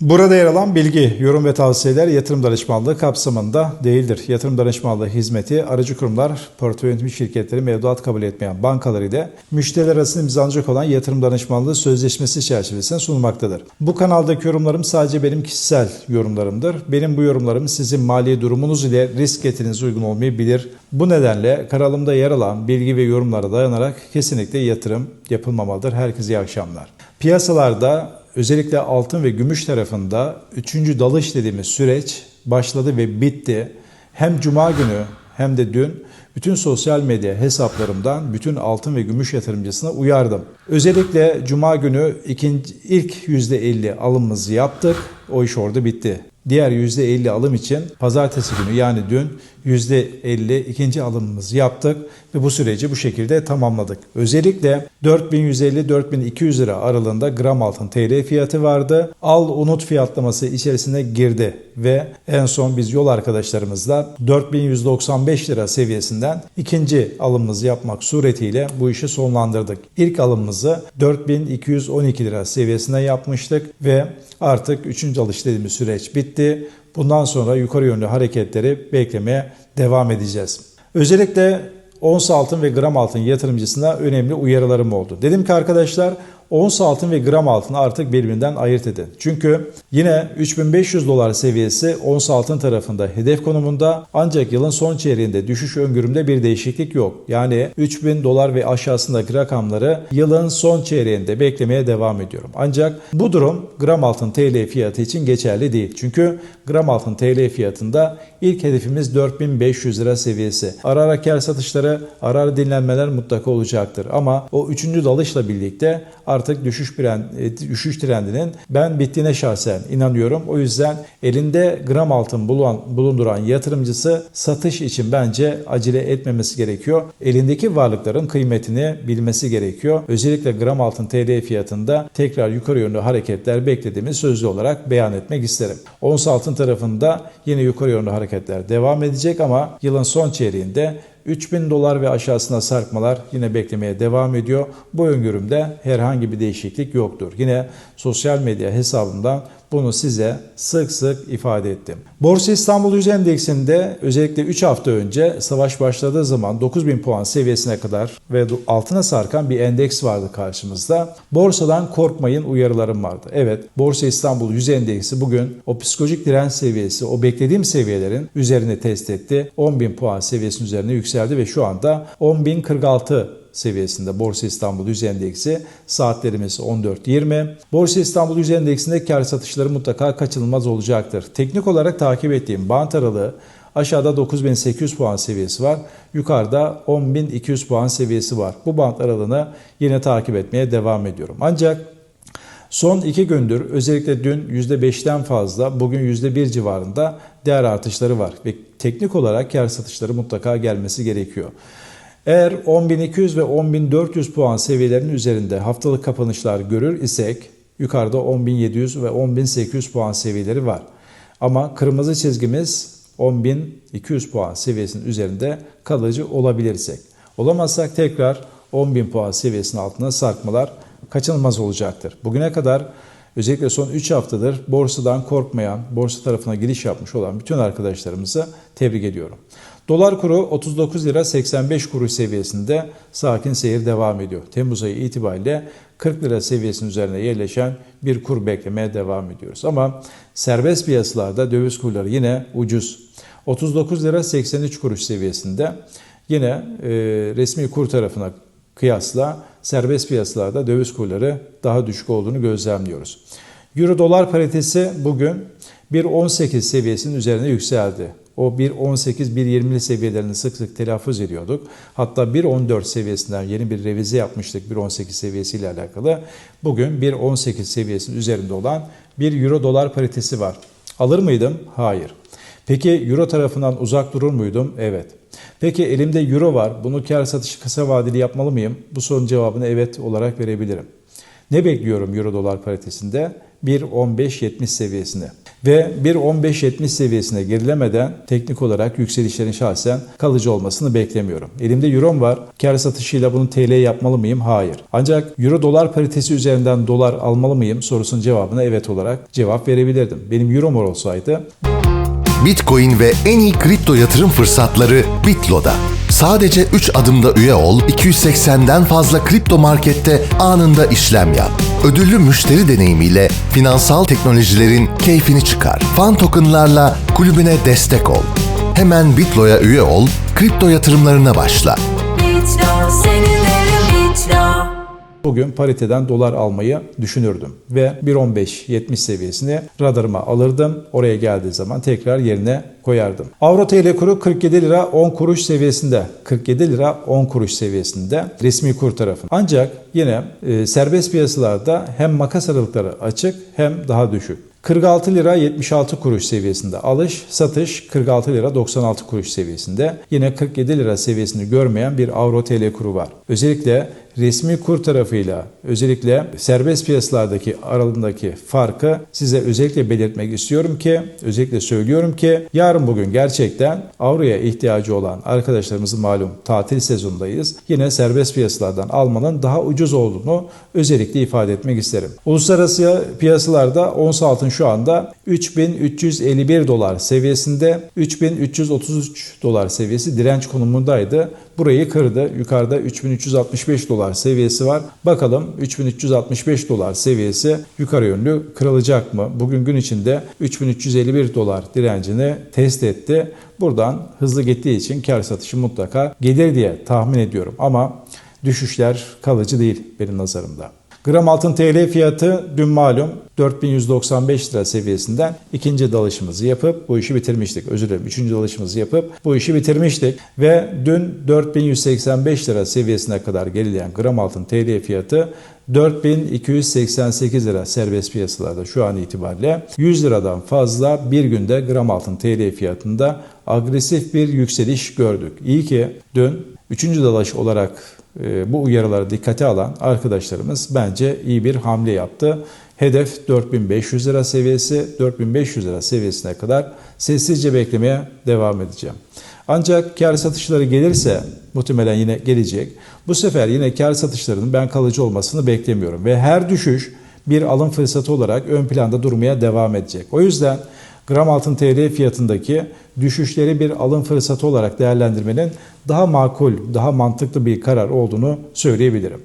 Burada yer alan bilgi, yorum ve tavsiyeler yatırım danışmanlığı kapsamında değildir. Yatırım danışmanlığı hizmeti aracı kurumlar, portföy yönetimi şirketleri mevduat kabul etmeyen bankalar ile müşteriler arasında imzalanacak olan yatırım danışmanlığı sözleşmesi çerçevesinde sunulmaktadır. Bu kanaldaki yorumlarım sadece benim kişisel yorumlarımdır. Benim bu yorumlarım sizin mali durumunuz ile risk getirinize uygun olmayabilir. Bu nedenle kanalımda yer alan bilgi ve yorumlara dayanarak kesinlikle yatırım yapılmamalıdır. Herkese iyi akşamlar. Piyasalarda özellikle altın ve gümüş tarafında üçüncü dalış dediğimiz süreç başladı ve bitti. Hem cuma günü hem de dün bütün sosyal medya hesaplarımdan bütün altın ve gümüş yatırımcısına uyardım. Özellikle cuma günü ikinci, ilk %50 alımımızı yaptık. O iş orada bitti. Diğer %50 alım için pazartesi günü yani dün %50 ikinci alımımızı yaptık ve bu süreci bu şekilde tamamladık. Özellikle 4150-4200 lira aralığında gram altın TL fiyatı vardı. Al unut fiyatlaması içerisine girdi ve en son biz yol arkadaşlarımızla 4195 lira seviyesinden ikinci alımımızı yapmak suretiyle bu işi sonlandırdık. İlk alımımızı 4212 lira seviyesine yapmıştık ve artık 3. alış dediğimiz süreç bitti. Bundan sonra yukarı yönlü hareketleri beklemeye devam edeceğiz. Özellikle ons altın ve gram altın yatırımcısına önemli uyarılarım oldu. Dedim ki arkadaşlar ons altın ve gram altını artık birbirinden ayırt edin. Çünkü yine 3500 dolar seviyesi ons altın tarafında hedef konumunda ancak yılın son çeyreğinde düşüş öngörümde bir değişiklik yok. Yani 3000 dolar ve aşağısındaki rakamları yılın son çeyreğinde beklemeye devam ediyorum. Ancak bu durum gram altın TL fiyatı için geçerli değil. Çünkü gram altın TL fiyatında ilk hedefimiz 4500 lira seviyesi. Ara ara kar satışları, ara ara dinlenmeler mutlaka olacaktır. Ama o üçüncü dalışla birlikte artık düşüş, trend, e, düşüş trendinin ben bittiğine şahsen inanıyorum. O yüzden elinde gram altın bulan, bulunduran yatırımcısı satış için bence acele etmemesi gerekiyor. Elindeki varlıkların kıymetini bilmesi gerekiyor. Özellikle gram altın TL fiyatında tekrar yukarı yönlü hareketler beklediğimiz sözlü olarak beyan etmek isterim. Ons altın tarafında yine yukarı yönlü hareketler devam edecek ama yılın son çeyreğinde 3000 dolar ve aşağısına sarkmalar yine beklemeye devam ediyor. Bu öngörümde herhangi bir değişiklik yoktur. Yine sosyal medya hesabımdan bunu size sık sık ifade ettim. Borsa İstanbul Yüz Endeksinde özellikle 3 hafta önce savaş başladığı zaman 9000 puan seviyesine kadar ve altına sarkan bir endeks vardı karşımızda. Borsadan korkmayın uyarılarım vardı. Evet Borsa İstanbul Yüz Endeksi bugün o psikolojik direnç seviyesi, o beklediğim seviyelerin üzerine test etti. 10.000 puan seviyesinin üzerine yükseldi ve şu anda 10.046 seviyesinde Borsa İstanbul Yüz Endeksi saatlerimiz 14.20. Borsa İstanbul Yüz Endeksinde kar satışları mutlaka kaçınılmaz olacaktır. Teknik olarak takip ettiğim bant aralığı aşağıda 9800 puan seviyesi var. Yukarıda 10200 puan seviyesi var. Bu bant aralığını yine takip etmeye devam ediyorum. Ancak Son iki gündür özellikle dün %5'ten fazla bugün %1 civarında değer artışları var ve teknik olarak kar satışları mutlaka gelmesi gerekiyor. Eğer 10.200 ve 10.400 puan seviyelerinin üzerinde haftalık kapanışlar görür isek yukarıda 10.700 ve 10.800 puan seviyeleri var. Ama kırmızı çizgimiz 10.200 puan seviyesinin üzerinde kalıcı olabilirsek. Olamazsak tekrar 10.000 puan seviyesinin altına sarkmalar kaçınılmaz olacaktır. Bugüne kadar özellikle son 3 haftadır borsadan korkmayan, borsa tarafına giriş yapmış olan bütün arkadaşlarımızı tebrik ediyorum. Dolar kuru 39 lira 85 kuruş seviyesinde sakin seyir devam ediyor. Temmuz ayı itibariyle 40 lira seviyesinin üzerine yerleşen bir kur beklemeye devam ediyoruz. Ama serbest piyasalarda döviz kurları yine ucuz. 39 lira 83 kuruş seviyesinde yine e, resmi kur tarafına kıyasla serbest piyasalarda döviz kurları daha düşük olduğunu gözlemliyoruz. Euro dolar paritesi bugün 1.18 seviyesinin üzerine yükseldi. O 1.18-1.20'li seviyelerini sık sık telaffuz ediyorduk. Hatta 1.14 seviyesinden yeni bir revize yapmıştık 1.18 seviyesiyle alakalı. Bugün 1.18 seviyesinin üzerinde olan bir euro dolar paritesi var. Alır mıydım? Hayır. Peki euro tarafından uzak durur muydum? Evet. Peki elimde euro var. Bunu kar satışı kısa vadeli yapmalı mıyım? Bu sorunun cevabını evet olarak verebilirim. Ne bekliyorum euro dolar paritesinde? 1.15.70 seviyesini. Ve 1.15.70 seviyesine gerilemeden teknik olarak yükselişlerin şahsen kalıcı olmasını beklemiyorum. Elimde eurom var. Kar satışıyla bunu TL yapmalı mıyım? Hayır. Ancak euro dolar paritesi üzerinden dolar almalı mıyım sorusunun cevabına evet olarak cevap verebilirdim. Benim eurom olsaydı Bitcoin ve en iyi kripto yatırım fırsatları Bitlo'da. Sadece 3 adımda üye ol, 280'den fazla kripto markette anında işlem yap. Ödüllü müşteri deneyimiyle finansal teknolojilerin keyfini çıkar. Fan tokenlarla kulübüne destek ol. Hemen Bitlo'ya üye ol, kripto yatırımlarına başla. Bitlo Bugün pariteden dolar almayı düşünürdüm ve 1.15-70 seviyesini radarıma alırdım. Oraya geldiği zaman tekrar yerine koyardım. Avro TL kuru 47 lira 10 kuruş seviyesinde. 47 lira 10 kuruş seviyesinde resmi kur tarafı. Ancak yine e, serbest piyasalarda hem makas aralıkları açık hem daha düşük. 46 lira 76 kuruş seviyesinde alış, satış 46 lira 96 kuruş seviyesinde. Yine 47 lira seviyesini görmeyen bir Avro TL kuru var. Özellikle resmi kur tarafıyla özellikle serbest piyasalardaki aralığındaki farkı size özellikle belirtmek istiyorum ki özellikle söylüyorum ki yarın bugün gerçekten avroya ihtiyacı olan arkadaşlarımızın malum tatil sezonundayız. Yine serbest piyasalardan almanın daha ucuz olduğunu özellikle ifade etmek isterim. Uluslararası piyasalarda ons altın şu anda 3351 dolar seviyesinde 3333 dolar seviyesi direnç konumundaydı. Burayı kırdı. Yukarıda 3365 dolar seviyesi var. Bakalım 3365 dolar seviyesi yukarı yönlü kırılacak mı? Bugün gün içinde 3351 dolar direncini test etti. Buradan hızlı gittiği için kar satışı mutlaka gelir diye tahmin ediyorum. Ama düşüşler kalıcı değil benim nazarımda. Gram altın TL fiyatı dün malum 4195 lira seviyesinden ikinci dalışımızı yapıp bu işi bitirmiştik. Özür dilerim. Üçüncü dalışımızı yapıp bu işi bitirmiştik. Ve dün 4185 lira seviyesine kadar gerileyen gram altın TL fiyatı 4288 lira serbest piyasalarda şu an itibariyle 100 liradan fazla bir günde gram altın TL fiyatında agresif bir yükseliş gördük. İyi ki dün 3. dalış olarak bu uyarıları dikkate alan arkadaşlarımız bence iyi bir hamle yaptı. Hedef 4500 lira seviyesi, 4500 lira seviyesine kadar sessizce beklemeye devam edeceğim. Ancak kar satışları gelirse muhtemelen yine gelecek. Bu sefer yine kar satışlarının ben kalıcı olmasını beklemiyorum ve her düşüş bir alım fırsatı olarak ön planda durmaya devam edecek. O yüzden gram altın TL fiyatındaki düşüşleri bir alım fırsatı olarak değerlendirmenin daha makul, daha mantıklı bir karar olduğunu söyleyebilirim.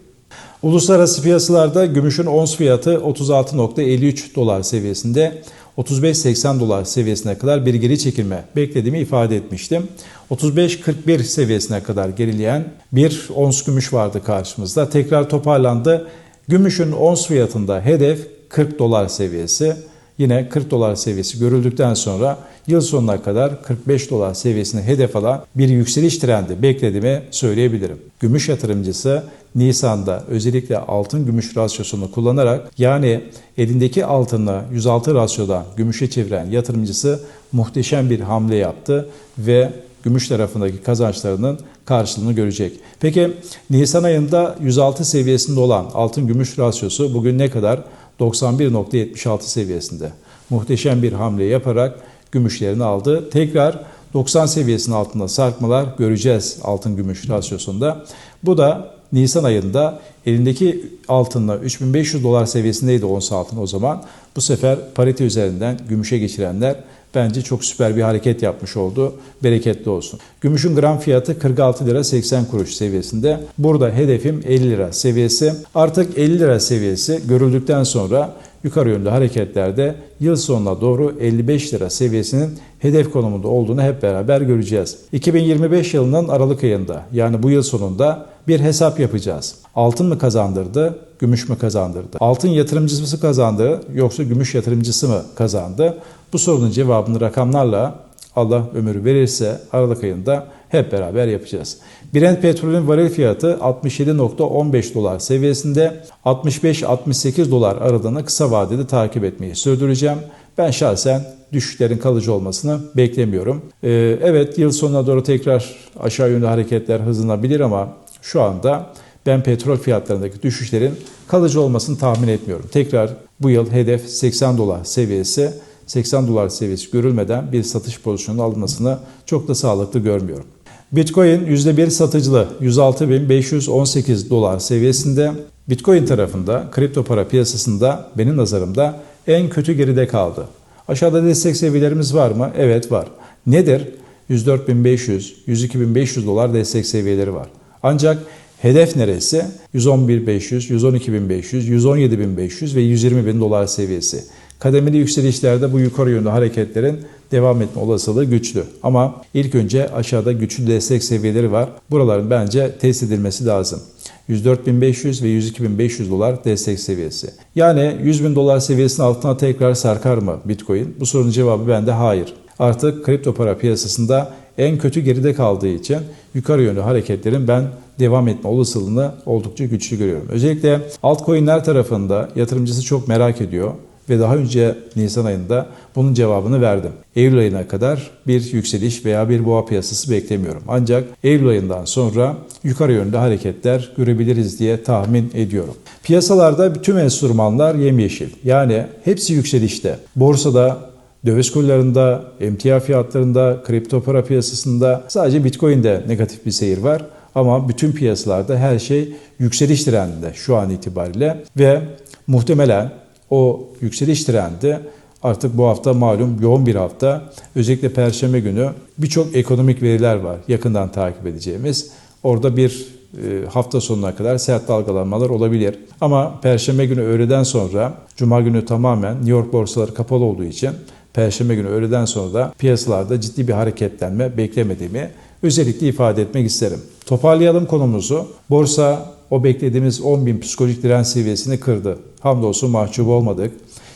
Uluslararası piyasalarda gümüşün ons fiyatı 36.53 dolar seviyesinde 35.80 dolar seviyesine kadar bir geri çekilme beklediğimi ifade etmiştim. 35.41 seviyesine kadar gerileyen bir ons gümüş vardı karşımızda. Tekrar toparlandı. Gümüşün ons fiyatında hedef 40 dolar seviyesi. Yine 40 dolar seviyesi görüldükten sonra yıl sonuna kadar 45 dolar seviyesini hedef alan bir yükseliş trendi beklediğimi söyleyebilirim. Gümüş yatırımcısı Nisan'da özellikle altın gümüş rasyosunu kullanarak yani elindeki altını 106 rasyodan gümüşe çeviren yatırımcısı muhteşem bir hamle yaptı ve gümüş tarafındaki kazançlarının karşılığını görecek. Peki Nisan ayında 106 seviyesinde olan altın gümüş rasyosu bugün ne kadar? 91.76 seviyesinde. Muhteşem bir hamle yaparak gümüşlerini aldı. Tekrar 90 seviyesinin altında sarkmalar göreceğiz altın gümüş rasyosunda. Bu da Nisan ayında elindeki altınla 3500 dolar seviyesindeydi ons altın o zaman. Bu sefer parite üzerinden gümüşe geçirenler bence çok süper bir hareket yapmış oldu. Bereketli olsun. Gümüşün gram fiyatı 46 lira 80 kuruş seviyesinde. Burada hedefim 50 lira seviyesi. Artık 50 lira seviyesi görüldükten sonra yukarı yönlü hareketlerde yıl sonuna doğru 55 lira seviyesinin hedef konumunda olduğunu hep beraber göreceğiz. 2025 yılının Aralık ayında yani bu yıl sonunda bir hesap yapacağız. Altın mı kazandırdı, gümüş mü kazandırdı? Altın yatırımcısı kazandı yoksa gümüş yatırımcısı mı kazandı? Bu sorunun cevabını rakamlarla Allah ömür verirse Aralık ayında hep beraber yapacağız. Brent petrolün varil fiyatı 67.15 dolar seviyesinde 65-68 dolar aralığını kısa vadede takip etmeyi sürdüreceğim. Ben şahsen düşüşlerin kalıcı olmasını beklemiyorum. Ee, evet yıl sonuna doğru tekrar aşağı yönlü hareketler hızlanabilir ama şu anda ben petrol fiyatlarındaki düşüşlerin kalıcı olmasını tahmin etmiyorum. Tekrar bu yıl hedef 80 dolar seviyesi 80 dolar seviyesi görülmeden bir satış pozisyonu alınmasını çok da sağlıklı görmüyorum. Bitcoin %1 satıcılı 106.518 dolar seviyesinde. Bitcoin tarafında kripto para piyasasında benim nazarımda en kötü geride kaldı. Aşağıda destek seviyelerimiz var mı? Evet var. Nedir? 104.500, 102.500 dolar destek seviyeleri var. Ancak hedef neresi? 111.500, 112.500, 117.500 ve 120.000 dolar seviyesi. Kademeli yükselişlerde bu yukarı yönlü hareketlerin devam etme olasılığı güçlü. Ama ilk önce aşağıda güçlü destek seviyeleri var. Buraların bence test edilmesi lazım. 104.500 ve 102.500 dolar destek seviyesi. Yani 100.000 dolar seviyesinin altına tekrar sarkar mı Bitcoin? Bu sorunun cevabı bende hayır. Artık kripto para piyasasında en kötü geride kaldığı için yukarı yönlü hareketlerin ben devam etme olasılığını oldukça güçlü görüyorum. Özellikle altcoin'ler tarafında yatırımcısı çok merak ediyor ve daha önce Nisan ayında bunun cevabını verdim. Eylül ayına kadar bir yükseliş veya bir boğa piyasası beklemiyorum. Ancak Eylül ayından sonra yukarı yönlü hareketler görebiliriz diye tahmin ediyorum. Piyasalarda tüm enstrümanlar yemyeşil. Yani hepsi yükselişte. Borsada Döviz kurlarında, emtia fiyatlarında, kripto para piyasasında sadece Bitcoin'de negatif bir seyir var. Ama bütün piyasalarda her şey yükseliş trendinde şu an itibariyle ve muhtemelen o yükseliş trendi artık bu hafta malum yoğun bir hafta. Özellikle Perşembe günü birçok ekonomik veriler var yakından takip edeceğimiz. Orada bir e, hafta sonuna kadar sert dalgalanmalar olabilir. Ama Perşembe günü öğleden sonra, Cuma günü tamamen New York borsaları kapalı olduğu için Perşembe günü öğleden sonra da piyasalarda ciddi bir hareketlenme beklemediğimi özellikle ifade etmek isterim. Toparlayalım konumuzu. Borsa o beklediğimiz 10.000 psikolojik direnç seviyesini kırdı. Hamdolsun mahcup olmadık.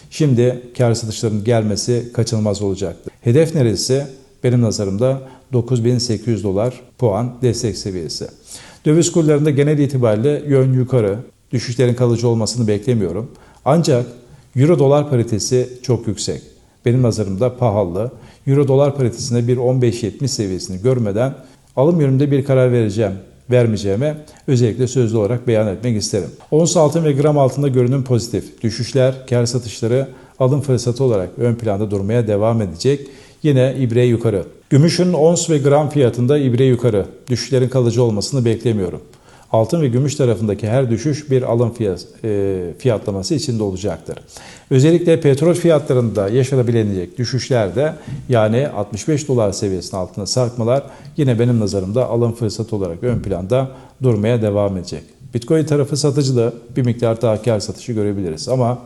Şimdi kar satışlarının gelmesi kaçınılmaz olacaktır. Hedef neresi? Benim nazarımda 9800 dolar puan destek seviyesi. Döviz kurlarında genel itibariyle yön yukarı. Düşüşlerin kalıcı olmasını beklemiyorum. Ancak Euro dolar paritesi çok yüksek. Benim nazarımda pahalı. Euro dolar paritesinde bir 15.70 seviyesini görmeden alım yönünde bir karar vereceğim vermeyeceğime özellikle sözlü olarak beyan etmek isterim. Ons altın ve gram altında görünüm pozitif. Düşüşler, kar satışları alım fırsatı olarak ön planda durmaya devam edecek. Yine ibre yukarı. Gümüşün ons ve gram fiyatında ibre yukarı. Düşüşlerin kalıcı olmasını beklemiyorum. Altın ve gümüş tarafındaki her düşüş bir alım e, fiyatlaması içinde olacaktır. Özellikle petrol fiyatlarında yaşanabilecek düşüşlerde yani 65 dolar seviyesinin altına sarkmalar yine benim nazarımda alım fırsatı olarak ön planda durmaya devam edecek. Bitcoin tarafı satıcıda bir miktar daha kar satışı görebiliriz ama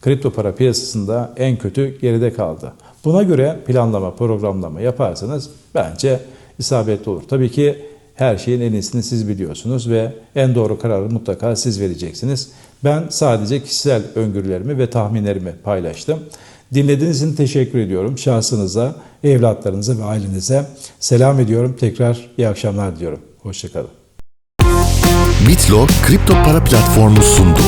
kripto para piyasasında en kötü geride kaldı. Buna göre planlama, programlama yaparsanız bence isabetli olur. Tabii ki her şeyin en iyisini siz biliyorsunuz ve en doğru kararı mutlaka siz vereceksiniz. Ben sadece kişisel öngörülerimi ve tahminlerimi paylaştım. Dinlediğiniz için teşekkür ediyorum. Şahsınıza, evlatlarınıza ve ailenize selam ediyorum. Tekrar iyi akşamlar diliyorum. Hoşçakalın. Bitlo kripto para platformu sundu.